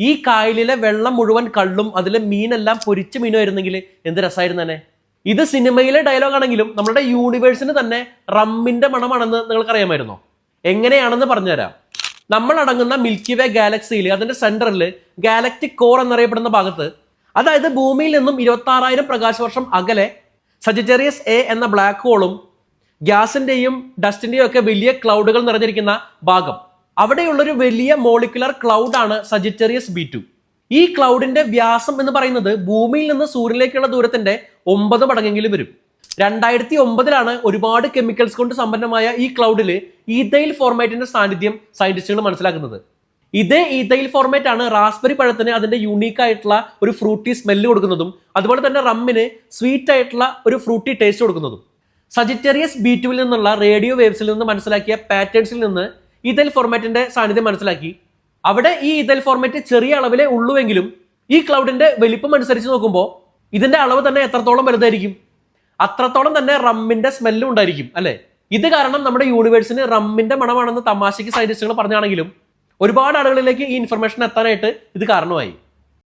ഈ കായലിലെ വെള്ളം മുഴുവൻ കള്ളും അതിലെ മീനെല്ലാം പൊരിച്ച മീനുമായിരുന്നെങ്കിൽ എന്ത് രസമായിരുന്നു തന്നെ? ഇത് സിനിമയിലെ ഡയലോഗ് ആണെങ്കിലും നമ്മുടെ യൂണിവേഴ്സിന് തന്നെ റമ്മിന്റെ മണമാണെന്ന് നിങ്ങൾക്കറിയാമായിരുന്നോ? എങ്ങനെയാണെന്ന് പറഞ്ഞുതരാം. നമ്മൾ അടങ്ങുന്ന മിൽക്കി വേ ഗാലക്സിയിൽ അതിന്റെ സെന്ററിൽ ഗാലക്റ്റിക് കോർ എന്നറിയപ്പെടുന്ന ഭാഗത്ത് അതായത് ഭൂമിയിൽ നിന്നും ഇരുപത്തി ആറായിരം പ്രകാശവർഷം അകലെ സജിറ്റേറിയസ് എ എന്ന ബ്ലാക്ക് ഹോളും ഗ്യാസിന്റെയും ഡസ്റ്റിന്റെയും ഒക്കെ വലിയ ക്ലൗഡുകൾ നിറഞ്ഞിരിക്കുന്ന ഭാഗം. അവിടെയുള്ളൊരു വലിയ മോളിക്കുലർ ആണ് സജിറ്റേറിയസ് ബി ടു ഈ ക്ലൗഡിന്റെ വ്യാസം എന്ന് പറയുന്നത് ഭൂമിയിൽ നിന്ന് സൂര്യനിലേക്കുള്ള ദൂരത്തിന്റെ ഒമ്പത് മടങ്ങെങ്കിലും വരും. രണ്ടായിരത്തി ഒമ്പതിലാണ് ഒരുപാട് കെമിക്കൽസ് കൊണ്ട് സമ്പന്നമായ ഈ ക്ലൗഡിൽ ഈതയിൽ ഫോർമാറ്റിന്റെ സാന്നിധ്യം സയന്റിസ്റ്റുകൾ മനസ്സിലാക്കുന്നത്. ഇതേ ഈതയിൽ ഫോർമാറ്റ് ആണ് റാസ്ബെറി പഴത്തിന് അതിന്റെ യുണീക്ക് ആയിട്ടുള്ള ഒരു ഫ്രൂട്ടി സ്മെല്ല് കൊടുക്കുന്നതും അതുപോലെ തന്നെ റമ്മിന് സ്വീറ്റ് ആയിട്ടുള്ള ഒരു ഫ്രൂട്ടി ടേസ്റ്റ് കൊടുക്കുന്നതും. സജിറ്റേറിയസ് ബി ടുവിൽ നിന്നുള്ള റേഡിയോ വേവ്സിൽ നിന്ന് മനസ്സിലാക്കിയ പാറ്റേൺസിൽ നിന്ന് ഇതൽ ഫോർമാറ്റിന്റെ സാന്നിധ്യം മനസ്സിലാക്കി. അവിടെ ഈ ഇതൽ ഫോർമാറ്റ് ചെറിയ അളവിലേ ഉള്ളുവെങ്കിലും ഈ ക്ലൗഡിന്റെ വലിപ്പം അനുസരിച്ച് നോക്കുമ്പോൾ ഇതിന്റെ അളവ് തന്നെ എത്രത്തോളം വലുതായിരിക്കും? അത്രത്തോളം തന്നെ റമ്മിന്റെ സ്മെല്ലും ഉണ്ടായിരിക്കും അല്ലെ? ഇത് കാരണം നമ്മുടെ യൂണിവേഴ്സിന് റമ്മിന്റെ മണമാണെന്ന് തമാശയ്ക്ക് സയന്റിസ്റ്റുകൾ പറഞ്ഞാണെങ്കിലും ഒരുപാട് ആളുകളിലേക്ക് ഈ ഇൻഫർമേഷൻ എത്താനായിട്ട് ഇത് കാരണമായി.